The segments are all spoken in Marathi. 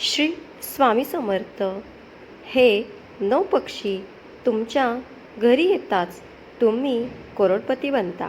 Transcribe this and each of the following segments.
श्री स्वामी समर्थ. हे नऊ पक्षी तुमच्या घरी येताच तुम्ही करोडपती बनता.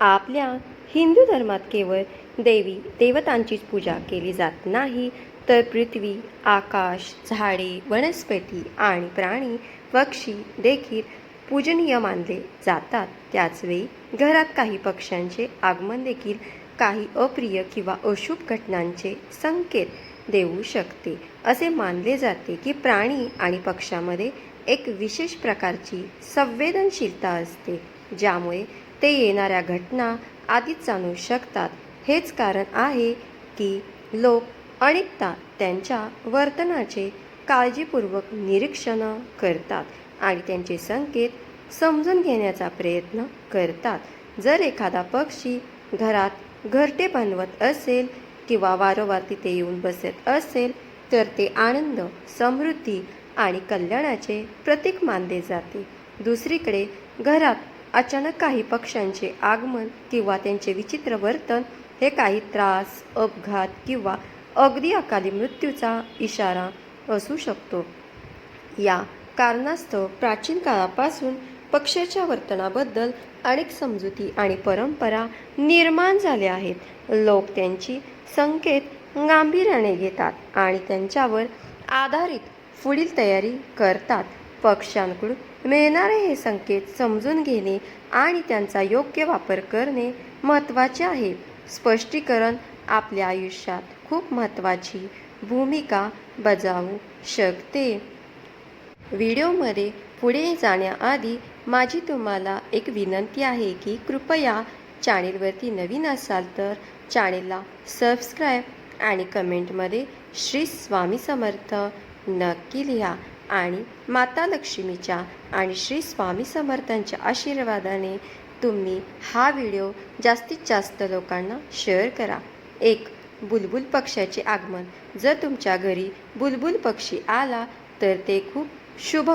आपल्या हिंदू धर्मात केवळ देवी देवतांचीच पूजा केली जात नाही तर पृथ्वी आकाश झाडे वनस्पती आणि प्राणी पक्षी देखील पूजनीय मानले जातात. त्याचवेळी घरात काही पक्ष्यांचे आगमन देखील काही अप्रिय किंवा अशुभ घटनांचे संकेत देऊ शकते. असे मानले जाते की प्राणी आणि पक्ष्यामध्ये एक विशेष प्रकारची संवेदनशीलता असते ज्यामुळे ते येणाऱ्या घटना आधीच जाणू शकतात. हेच कारण आहे की लोक अनेकदा त्यांच्या वर्तनाचे काळजीपूर्वक निरीक्षण करतात आणि त्यांचे संकेत समजून घेण्याचा प्रयत्न करतात. जर एखादा पक्षी घरात घरटे बनवत असेल किंवा वारंवार तिथे येऊन बसत असेल तर ते आनंद समृद्धी आणि कल्याणाचे प्रतीक मानले जाते. दुसरीकडे घरात अचानक काही पक्ष्यांचे आगमन किंवा त्यांचे विचित्र वर्तन हे काही त्रास अपघात किंवा अगदी अकाली मृत्यूचा इशारा असू शकतो. या कारणास्तव प्राचीन काळापासून पक्ष्याच्या वर्तनाबद्दल अनेक समजुती आणि परंपरा निर्माण झाल्या आहेत. लोक त्यांची संकेत गांभीर्याने घेतात आणि त्यांच्यावर आधारित पुढील तयारी करतात. पक्ष्यांकडून मिळणारे हे संकेत समजून घेणे आणि त्यांचा योग्य वापर करणे महत्त्वाचे आहे. स्पष्टीकरण आपल्या आयुष्यात खूप महत्त्वाची भूमिका बजावू शकते. व्हिडिओमध्ये पुढे जाण्याआधी माझी तुम्हाला एक विनंती आहे की कृपया चॅनेलवरती नवीन असाल तर चॅनेलला सबस्क्राईब आणि कमेंटमध्ये श्री स्वामी समर्थ नक्की लिहा आणि माता लक्ष्मीच्या आणि श्री स्वामी समर्थांच्या आशीर्वादाने तुम्ही हा व्हिडिओ जास्तीत जास्त लोकांना शेअर करा. एक बुलबुल पक्ष्याचे आगमन. जर तुमच्या घरी बुलबुल पक्षी आला तर ते खूप शुभ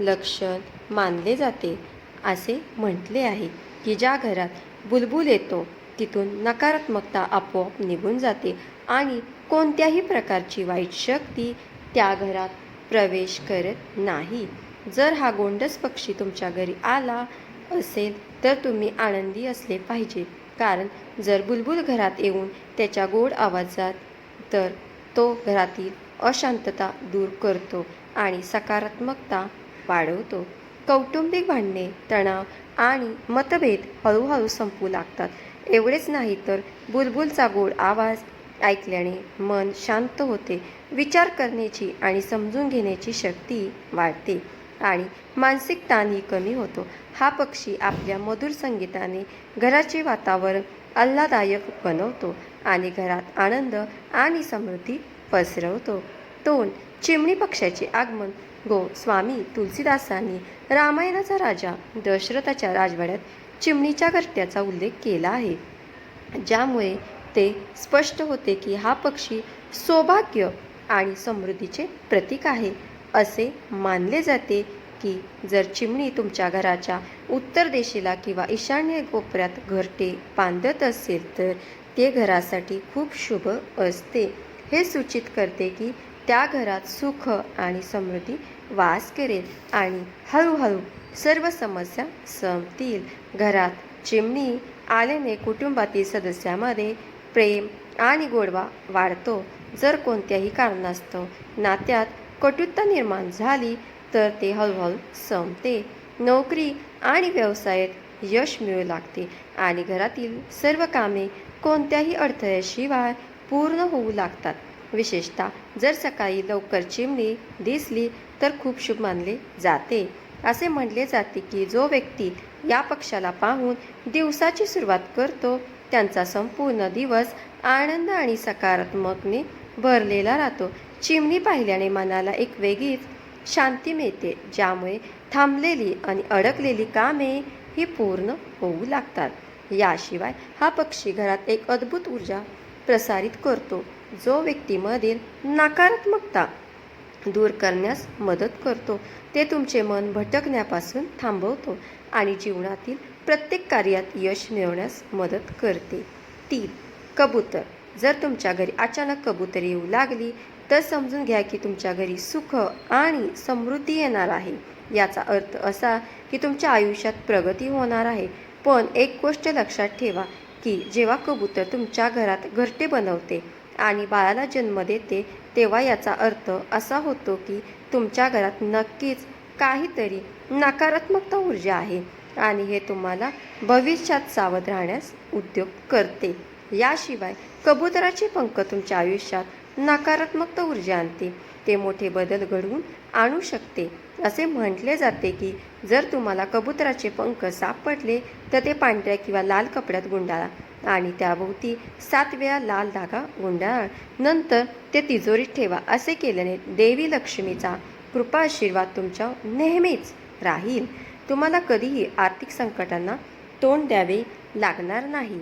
लक्षण मानले जाते असे म्हटले आहे की ज्या घरात बुलबुल येतो तिथून नकारात्मकता आपोआप निघून जाते आणि कोणत्याही प्रकारची वाईट शक्ती त्या घरात प्रवेश करत नाही. जर हा गोंडस पक्षी तुमच्या घरी आला असेल तर तुम्ही आनंदी असले पाहिजे. कारण जर बुलबुल घरात येऊन त्याच्या गोड आवाजात तर तो घरातील अशांतता दूर करतो आणि सकारात्मकता वाढवतो. कौटुंबिक भांडणे तणाव आणि मतभेद हळूहळू संपू लागतात. एवढेच नाही तर बुलबुलचा गोड आवाज ऐकल्याने मन शांत होते. विचार करण्याची आणि समजून घेण्याची शक्ती वाढते आणि मानसिक ताणही कमी होतो. हा पक्षी आपल्या मधुर संगीताने घराचे वातावरण आल्हादायक बनवतो आणि घरात आनंद आणि समृद्धी पसरवतो. दोन चिमणी पक्षाचे आगमन. गो स्वामी तुलसीदासांनी रामायणाचा राजा दशरथाच्या राजवाड्यात चिमणीच्या घरट्याचा उल्लेख केला आहे. ज्यामुळे ते स्पष्ट होते की हा पक्षी सौभाग्य आणि समृद्धीचे प्रतीक आहे. असे मानले जाते की जर चिमणी तुमच्या घराच्या उत्तर दिशेला किंवा ईशान्य कोपऱ्यात घरटे बांधत असेल तर ते घरासाठी खूप शुभ असते. हे सूचित करते की त्या घरात सुख आणि समृद्धी वास करेल आणि हळूहळू सर्व समस्या संपतील. घरात चिमणी आल्याने कुटुंबातील सदस्यामध्ये प्रेम आणि गोडवा वाढतो. जर कोणत्याही कारणास्तव नात्यात कटुता निर्माण झाली तर ते हळूहळू संपते. नोकरी आणि व्यवसायात यश मिळू लागते आणि घरातील सर्व कामे कोणत्याही अडथळ्याशिवाय पूर्ण होऊ लागतात. विशेषतः जर सकाळी लवकर चिमणी दिसली तर खूप शुभ मानले जाते. असे म्हटले जाते की जो व्यक्ती या पक्षाला पाहून दिवसाची सुरुवात करतो त्यांचा संपूर्ण दिवस आनंद आणि सकारात्मकने भरलेला राहतो. चिमणी पाहिल्याने मनाला एक वेगळीच शांती मिळते ज्यामुळे थांबलेली आणि अडकलेली कामे ही पूर्ण होऊ लागतात. याशिवाय हा पक्षी घरात एक अद्भुत ऊर्जा प्रसारित करतो. जो व्यक्तीमधील नकारात्मकता दूर करण्यास मदत करतो ते तुमचे मन भटकण्यापासून थांबवतो आणि जीवनातील प्रत्येक कार्यात यश मिळवण्यास मदत करते. तीन कबूतर. जर तुमच्या घरी अचानक कबूतर येऊ लागली तर समजून घ्या की तुमच्या घरी सुख आणि समृद्धी येणार आहे. याचा अर्थ असा की तुमच्या आयुष्यात प्रगती होणार आहे. पण एक गोष्ट लक्षात ठेवा की जेव्हा कबूतर तुमच्या घरात घरटे बनवते आणि बाळाला जन्म देते तेव्हा याचा अर्थ असा होतो की तुमच्या घरात नक्कीच काहीतरी नकारात्मकता ऊर्जा आहे आणि हे तुम्हाला भविष्यात सावध राहण्यास उद्योग करते. याशिवाय कबुतराचे पंख तुमच्या आयुष्यात नकारात्मकता ऊर्जा आणते. ते मोठे बदल घडवून आणू शकते. असे म्हटले जाते की जर तुम्हाला कबुतराचे पंख सापडले तर ते पांढऱ्या किंवा लाल कपड्यात गुंडाळा. आणि त्याभोवती सात वेळा लाल धागा गुंडाळ नंतर ते तिजोरीत ठेवा. असे केल्याने देवी लक्ष्मीचा कृपा आशीर्वाद तुमच्या नेहमीच राहील. तुम्हाला कधीही आर्थिक संकटांना तोंड द्यावे लागणार नाही.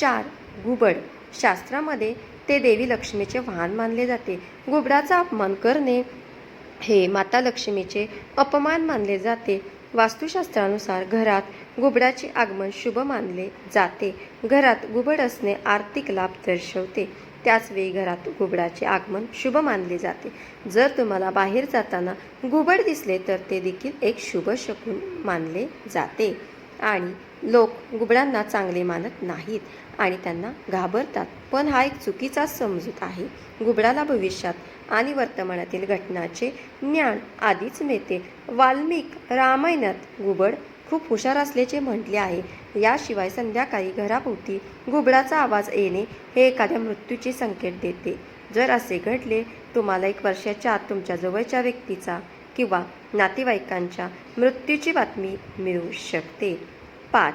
चार घुबड शास्त्रामध्ये ते देवी लक्ष्मीचे वाहन मानले जाते. घुबडाचा अपमान करणे हे माता लक्ष्मीचे अपमान मानले जाते. वास्तुशास्त्रानुसार घरात घुबडाचे आगमन शुभ मानले जाते. घरात घुबड असणे आर्थिक लाभ दर्शवते. त्याचवेळी घरात घुबडाचे आगमन शुभ मानले जाते. जर तुम्हाला बाहेर जाताना घुबड दिसले तर ते देखील एक शुभ शकून मानले जाते. आणि लोक घुबडांना चांगले मानत नाहीत आणि त्यांना घाबरतात. पण हा एक चुकीचा समजूत आहे. घुबडाला भविष्यात आणि वर्तमानातील घटनाचे ज्ञान आधीच मिळते. वाल्मिक रामायणात घुबड खूप हुशार असल्याचे म्हटले आहे. याशिवाय संध्याकाळी घराभोवती घुबडाचा आवाज येणे हे एखाद्या मृत्यूचे संकेत देते. जर असे घडले तुम्हाला एक वर्षाच्या आत तुमच्या जवळच्या व्यक्तीचा किंवा नातेवाईकांच्या मृत्यूची बातमी मिळू शकते. पाच.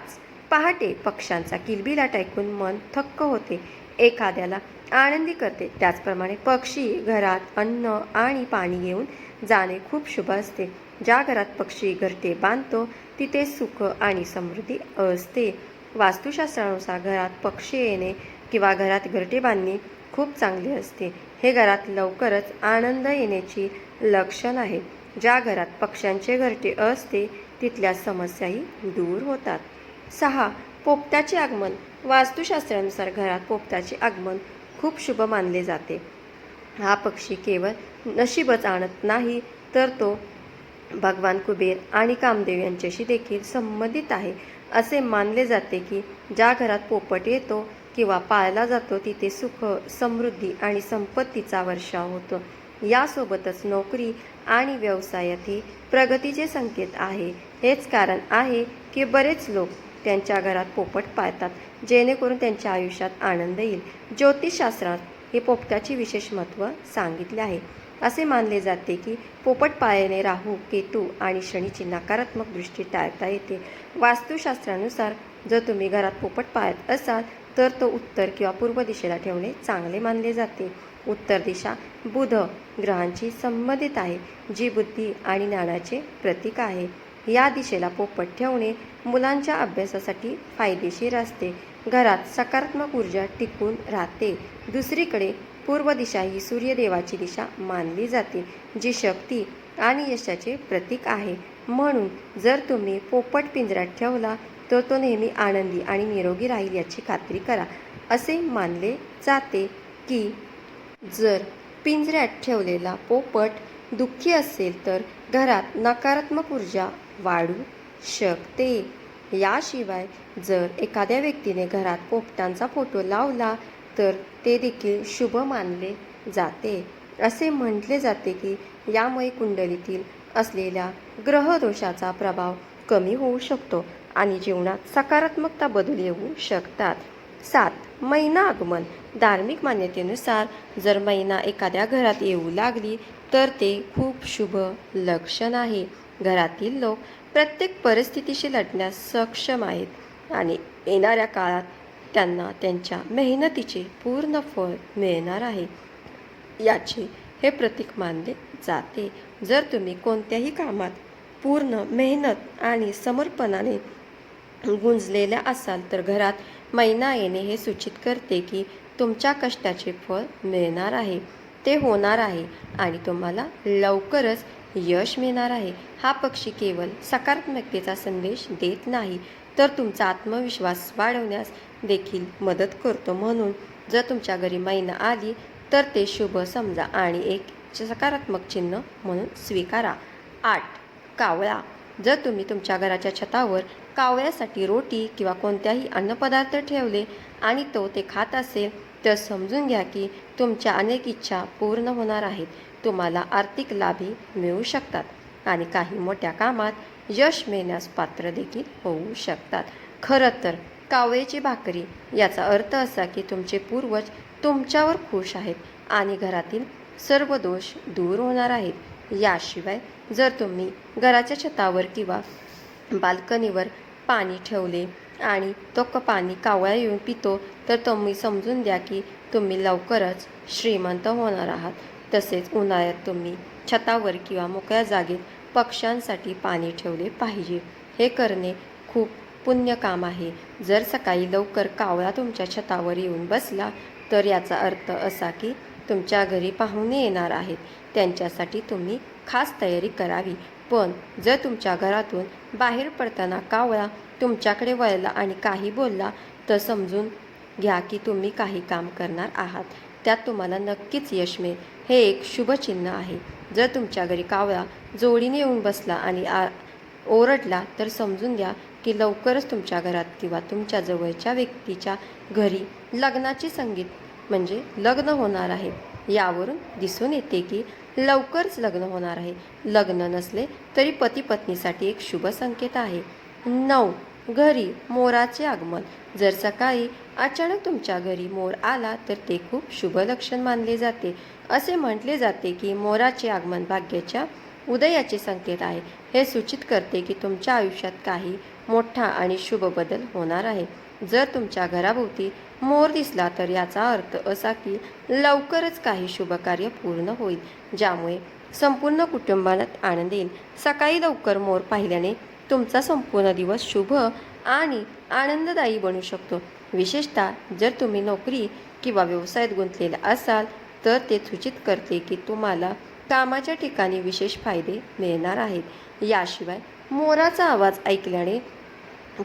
पहाटे पक्ष्यांचा किलबिलाट ऐकून मन थक्क होते. एखाद्याला आनंदी करते. त्याचप्रमाणे पक्षी घरात अन्न आणि पाणी घेऊन जाणे खूप शुभ असते. ज्या घरात पक्षी घरटे बांधतो तिथे सुख आणि समृद्धी असते. वास्तुशास्त्रानुसार घरात पक्षी येणे किंवा घरात घरटे बांधणे खूप चांगले असते. हे घरात लवकरच आनंद येण्याची लक्षण आहे ज्या घरात पक्ष्यांचे घरटे असते तिथल्या समस्याही दूर होतात. सहा. पोपटाचे आगमन. वास्तुशास्त्रानुसार घरात पोपटाचे आगमन खूप शुभ मानले जाते. हा पक्षी केवळ नशीबच आणत नाही तर तो भगवान कुबेर आणि कामदेव यांच्याशी देखील संबंधित आहे. असे मानले जाते की ज्या घरात पोपट येतो किंवा पाळला जातो तिथे सुख समृद्धी आणि संपत्तीचा वर्षाव होतो. यासोबतच नोकरी आणि व्यवसायातही प्रगतीचे संकेत आहे. हेच कारण आहे की बरेच लोक त्यांच्या घरात पोपट पाळतात जेणेकरून त्यांच्या आयुष्यात आनंद येईल. ज्योतिषशास्त्रात हे पोपटाचे विशेष महत्त्व सांगितले आहे. असे मानले जाते की पोपट पायाने राहू केतू आणि शनीची नकारात्मक दृष्टी टाळता येते. वास्तुशास्त्रानुसार जर तुम्ही घरात पोपट पाळत असाल तर तो उत्तर किंवा पूर्व दिशेला ठेवणे चांगले मानले जाते. उत्तर दिशा बुध ग्रहांची संबंधित आहे जी बुद्धी आणि ज्ञानाचे प्रतीक आहे. या दिशेला पोपट ठेवणे मुलांच्या अभ्यासासाठी फायदेशीर असते. घरात सकारात्मक ऊर्जा टिकून राहते. दुसरीकडे पूर्व दिशा ही सूर्यदेवाची दिशा मानली जाते जी शक्ती आणि यशाचे प्रतीक आहे. म्हणून जर तुम्ही पोपट पिंजऱ्यात ठेवला तर तो नेहमी आनंदी आणि निरोगी राहील याची खात्री करा. असे मानले जाते की जर पिंजऱ्यात ठेवलेला पोपट दुःखी असेल तर घरात नकारात्मक ऊर्जा वाढू शकते. याशिवाय जर एखाद्या व्यक्तीने घरात पोपटांचा फोटो लावला तर ते देखील शुभ मानले जाते. असे म्हटले जाते की यामुळे कुंडलीतील असलेल्या ग्रहदोषाचा प्रभाव कमी होऊ शकतो आणि जीवनात सकारात्मकता बदल येऊ शकतात. सात. महिना आगमन. धार्मिक मान्यतेनुसार जर महिना एखाद्या घरात येऊ लागली तर ते खूप शुभ लक्षण आहे. घरातील लोक प्रत्येक परिस्थितीशी लढण्यास सक्षम आहेत आणि येणाऱ्या काळात त्यांना त्यांच्या मेहनतीचे पूर्ण फळ मिळणार आहे. याचे हे प्रतीक मानले जाते. जर तुम्ही कोणत्याही कामात पूर्ण मेहनत आणि समर्पणाने गुंजलेल्या असाल तर घरात मैना येणे हे सूचित करते की तुमच्या कष्टाचे फळ मिळणार आहे. ते होणार आहे आणि तुम्हाला लवकरच यश मिळणार आहे. हा पक्षी केवळ सकारात्मकतेचा संदेश देत नाही तर तुमचा आत्मविश्वास वाढवण्यास देखील मदत करतो. म्हणून जर तुमच्या घरी मैना आली तर ते शुभ समजा आणि एक सकारात्मक चिन्ह म्हणून स्वीकारा. आठ. कावळा. जर तुम्ही तुमच्या घराच्या छतावर कावळ्यासाठी रोटी किंवा कोणत्याही अन्नपदार्थ ठेवले आणि तो ते खात असेल तर समजून घ्या की तुमच्या अनेक इच्छा पूर्ण होणार आहेत. तुम्हाला आर्थिक लाभही मिळू शकतात आणि काही मोठ्या कामात यश मिळण्यास पात्र देखील होऊ शकतात. खरं तर कावळेची भाकरी याचा अर्थ असा की तुमचे पूर्वज तुमच्यावर खुश आहेत आणि घरातील सर्व दोष दूर होणार आहेत. याशिवाय जर तुम्ही घराच्या छतावर किंवा बाल्कनीवर पाणी ठेवले आणि तो क पाणी कावळ्या येऊन पितो तर तुम्ही समजून द्या की तुम्ही लवकरच श्रीमंत होणार आहात. तसेच उन्हाळ्यात तुम्ही छतावर किंवा मोकळ्या जागेत पक्ष्यांसाठी पाणी ठेवले पाहिजे. हे करणे खूप पुण्य काम आहे. जर सकाळी लवकर कावळा तुमच्या छतावर येऊन बसला तर याचा अर्थ असा की तुमच्या घरी पाहुणे येणार आहेत. त्यांच्यासाठी तुम्ही खास तयारी करावी. पण जर तुमच्या घरातून बाहेर पडताना कावळा तुमच्याकडे वळला आणि काही बोलला तर समजून घ्या की तुम्ही काही काम करणार आहात. त्यात तुम्हाला नक्कीच यश मिळेल. हे एक शुभचिन्ह आहे. जर तुमच्या घरी कावळा जोडीने येऊन बसला आणि आ ओरडला तर समजून घ्या की लवकरच तुमच्या घरात किंवा तुमच्या जवळच्या व्यक्तीच्या घरी लग्नाचे संगीत म्हणजे लग्न होणार आहे. यावरून दिसून येते की लवकरच लग्न होणार आहे. लग्न नसले तरी पती पत्नीसाठी एक शुभ संकेत आहे. नऊ. घरी मोराचे आगमन. जर सकाळी अचानक तुमच्या घरी मोर आला तर ते खूप शुभ लक्षण मानले जाते. असे म्हटले जाते की मोराचे आगमन भाग्याच्या उदयाचे संकेत आहे. हे सूचित करते की तुमच्या आयुष्यात काही मोठा आणि शुभ बदल होणार आहे. जर तुमच्या घराभोवती मोर दिसला तर याचा अर्थ असा की लवकरच काही शुभ कार्य पूर्ण होईल ज्यामुळे संपूर्ण कुटुंबाला आनंद येईल. सकाळी लवकर मोर पाहिल्याने तुमचा संपूर्ण दिवस शुभ आणि आनंददायी बनू शकतो. विशेषतः जर तुम्ही नोकरी किंवा व्यवसायात गुंतलेला असाल तर ते सूचित करते की तुम्हाला कामाच्या ठिकाणी विशेष फायदे मिळणार आहेत. याशिवाय मोराचा आवाज ऐकल्याने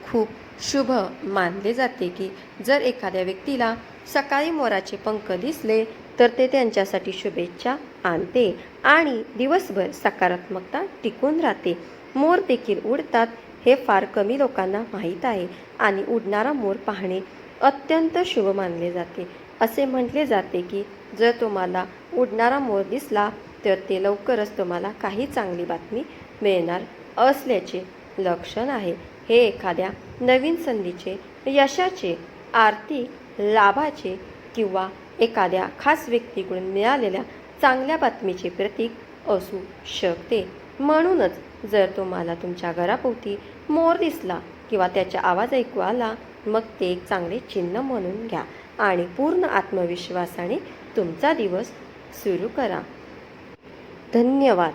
खूप शुभ मानले जाते की जर एखाद्या व्यक्तीला सकाळी मोराचे पंख दिसले तर ते त्यांच्यासाठी शुभेच्छा आणते आणि दिवसभर सकारात्मकता टिकून राहते. मोर देखील उडतात हे फार कमी लोकांना माहीत आहे आणि उडणारा मोर पाहणे अत्यंत शुभ मानले जाते. असे म्हटले जाते की जर तुम्हाला उडणारा मोर दिसला तर ते लवकरच तुम्हाला काही चांगली बातमी मिळणार असल्याचे लक्षण आहे. हे एखाद्या नवीन संधीचे यशाचे आर्थिक लाभाचे किंवा एखाद्या खास व्यक्तीकडून मिळालेल्या चांगल्या बातमीचे प्रतीक असू शकते. म्हणूनच जर तुम्हाला तुमच्या घराभोवती मोर दिसला किंवा त्याचा आवाज ऐकू आला मग ते एक चांगले चिन्ह म्हणून घ्या आणि पूर्ण आत्मविश्वासाने तुमचा दिवस सुरू करा. धन्यवाद.